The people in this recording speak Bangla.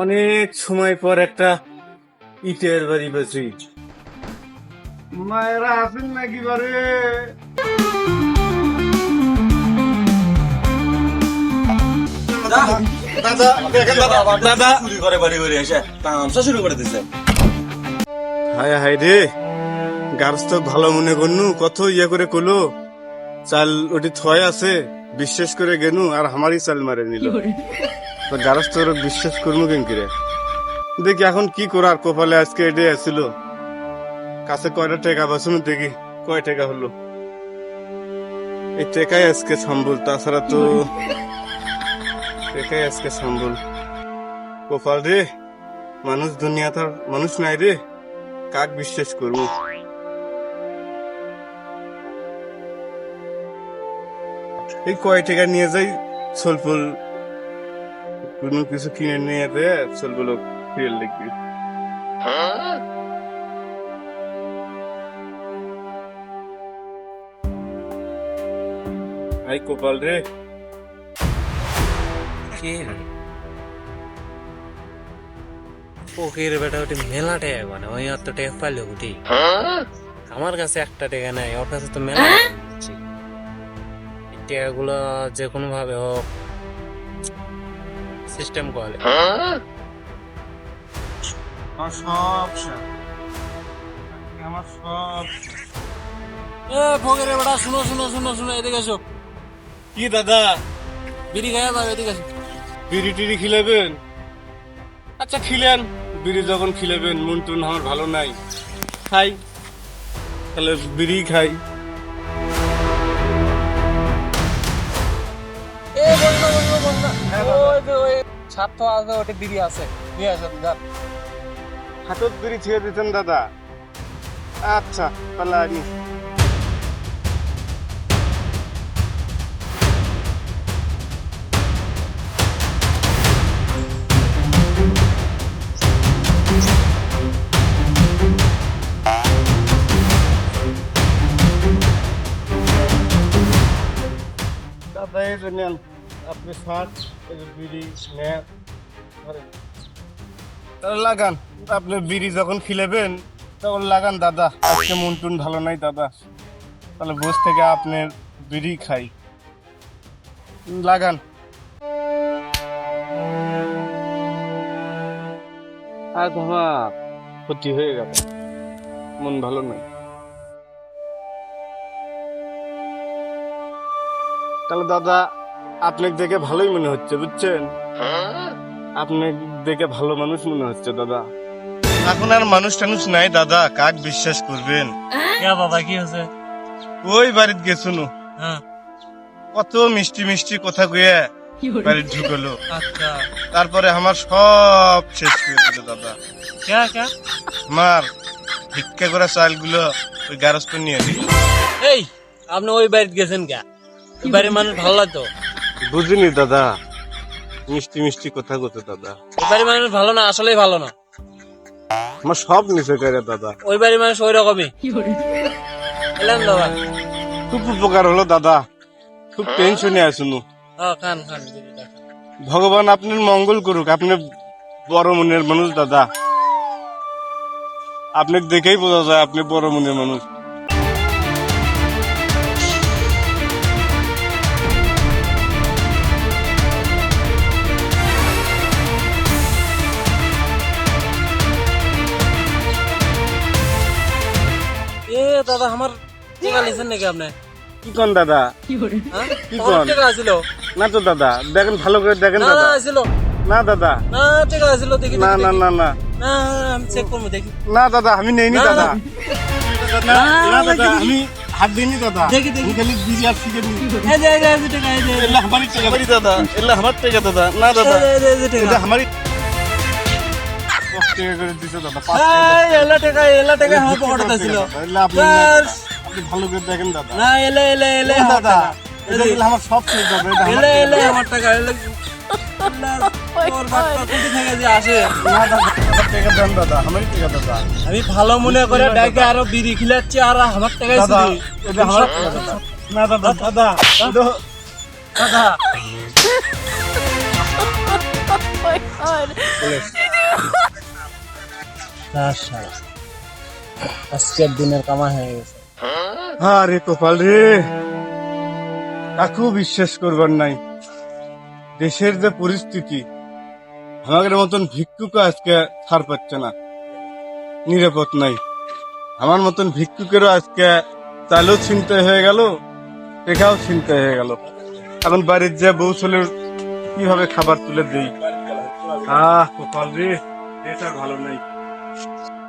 অনেক সময় পর একটা ইটের বাড়ি বেশি মায়েরা আছেন নাকি বারে দাদা দাদা দাদা চুরি করে বাড়ি বাড়ি এসে তামসা শুরু করে দিছে। হায় হায় রে গাছ তো ভালো মনে করনু কত ইয়ে করে কলো চাল ওটি থয় আছে বিশ্বাস করে গেনু আর আমারই চাল মারে নিল। তো বিশ্বাস করব কেন কিরে? দেখি এখন কি করার কপালে আজকে এটাই আসছিল কাছে কয়টা টাকা বাসুন দেখি, কয় টাকা হলো? এই টাকাই আজকে সম্বল, তাছাড়া তো টাকাই আজকে সম্বল। কপাল রে, মানুষ দুনিয়া তার মানুষ নাই রে, কাক বিশ্বাস করব? এই কয় টাকা নিয়ে যাই সলফল কোনো কিছু কিনে নিয়ে দেয় সলফল ফিরে লিখবি আই কপাল রে। ফকির বেটা ওটি মেলা টাকা মানে ওই অত টাকা পাইলো উঠি আমার কাছে একটা টাকা নাই ওর কাছে তো মেলা টাকাগুলো যে কোনো ভাবে হোক সিস্টেম করে আমার সব আমার সব এ শুনো শুনো শুনো শুনো এদিকে এসো। কি দাদা? বিড়ি খাইয়া যাবে এদিকে এসো। বিড়ি টিড়ি খিলাবেন? আচ্ছা খিলেন। বিড়ি যখন খিলাবেন মন টুন আমার ভালো নাই। খাই। তাহলে বিড়ি খাই। এ বন্ধু বন্ধু বন্ধু। ওই যে ওই ছাদ তো আছে ওটা বিড়ি আছে। নিয়ে আসো যা হাতত বিড়ি ছেড়ে দিতেন দাদা। আচ্ছা তাহলে আনি দাদা, এই যে নেন। আপনি শার্ট এই বিড়ি। তাহলে লাগান আপনি বিড়ি যখন খিলেবেন তখন লাগান দাদা আজকে মন টুন ভালো নাই দাদা। তাহলে বস থেকে আপনার বিড়ি খাই। লাগান। আর বাবা ক্ষতি হয়ে গেল। মন ভালো নাই। তাহলে দাদা আপনাকে দেখে ভালোই মনে হচ্ছে বুঝছেন? আপনি দেখে ভালো মানুষ মনে হচ্ছে দাদা। এখন আর মানুষ টানুষ নাই দাদা। কাক বিশ্বাস করবেন? বাবা কি হয়েছে? ওই বাড়িতে গেছুনু হ্যাঁ। কত মিষ্টি মিষ্টি কথা কয়ে বাড়িতে ঢুকলো। আচ্ছা। তারপরে আমার সব শেষ করে দিল দাদা। কে কে? আমার ভিক্ষা করা চালগুলো ওই গারস্থ নিয়ে দিল এই আপনি ওই বাড়িতে গেছেন কে? ওই বাড়ির মানুষ ভালো লাগতো? বুঝিনি দাদা। মিষ্টি মিষ্টি কথা কত দাদা। ওই বাড়ির মানুষ ভালো না আসলেই ভালো না। আমার সব নিচে করে দাদা। ওই বাড়ির মানুষ ওই রকমই এলাম দাদা খুব উপকার হলো দাদা। খুব টেনশনে আসুন। ভগবান আপনার মঙ্গল করুক আপনি বড় মনের মানুষ দাদা। আপনাকে দেখেই বোঝা যায় আপনি বড় মনের মানুষ। দাদা আমার টাকা নিছেন নাকি আপনি? কি কন দাদা? হ্যাঁ? কি আমার কন? আছিল? না তো দাদা দেখেন ভালো করে দেখেন না দাদা। আছিল। না দাদা। না টাকা আছিল দেখি না না না না। না আমি চেক করব দেখি। না দাদা আমি নেইনি দাদা। না। দাদা আমি হাত দিইনি দাদা। দেখি, দেখি। খালি বিড়ি আর সিগারেট নিই। এই যে এই যে, এই এই যে এলা আমারই টাকা। দাদা এলা আমার টাকা দাদা। না দাদা। টাকা। এটা আমারই এলা টাকা এলা টাকা আমার পকেটে ছিল এলা আপনি ভালো করে দেখেন দাদা। না এলে এলে এলে দাদা আমার সব এলে এলে আমার টাকা এলে। আমি ভালো মনে করে ডাকে আরও বিড়ি খিলাচ্ছি আর আমার টাকা দাদা এটা আমার টাকা দাদা। না দাদা দাদা দাদা Oh my god. আজকের দিনের কামাই হয়ে গেছে। আরে কপাল রে। কাকু বিশ্বাস করবার নাই। দেশের যে পরিস্থিতি, আমাদের মতন ভিক্ষুক আজকে ছাড় পাচ্ছে না। নিরাপদ নাই। আমার মতন ভিক্ষুকেরও আজকে চালও ছিনতে হয়ে গেল, টেকাও ছিনতে হয়ে গেল। এখন বাড়ির যে বউ ছেলের কীভাবে খাবার তুলে দেই? আহ, কপাল রে এটা ভালো নাই। Thank you.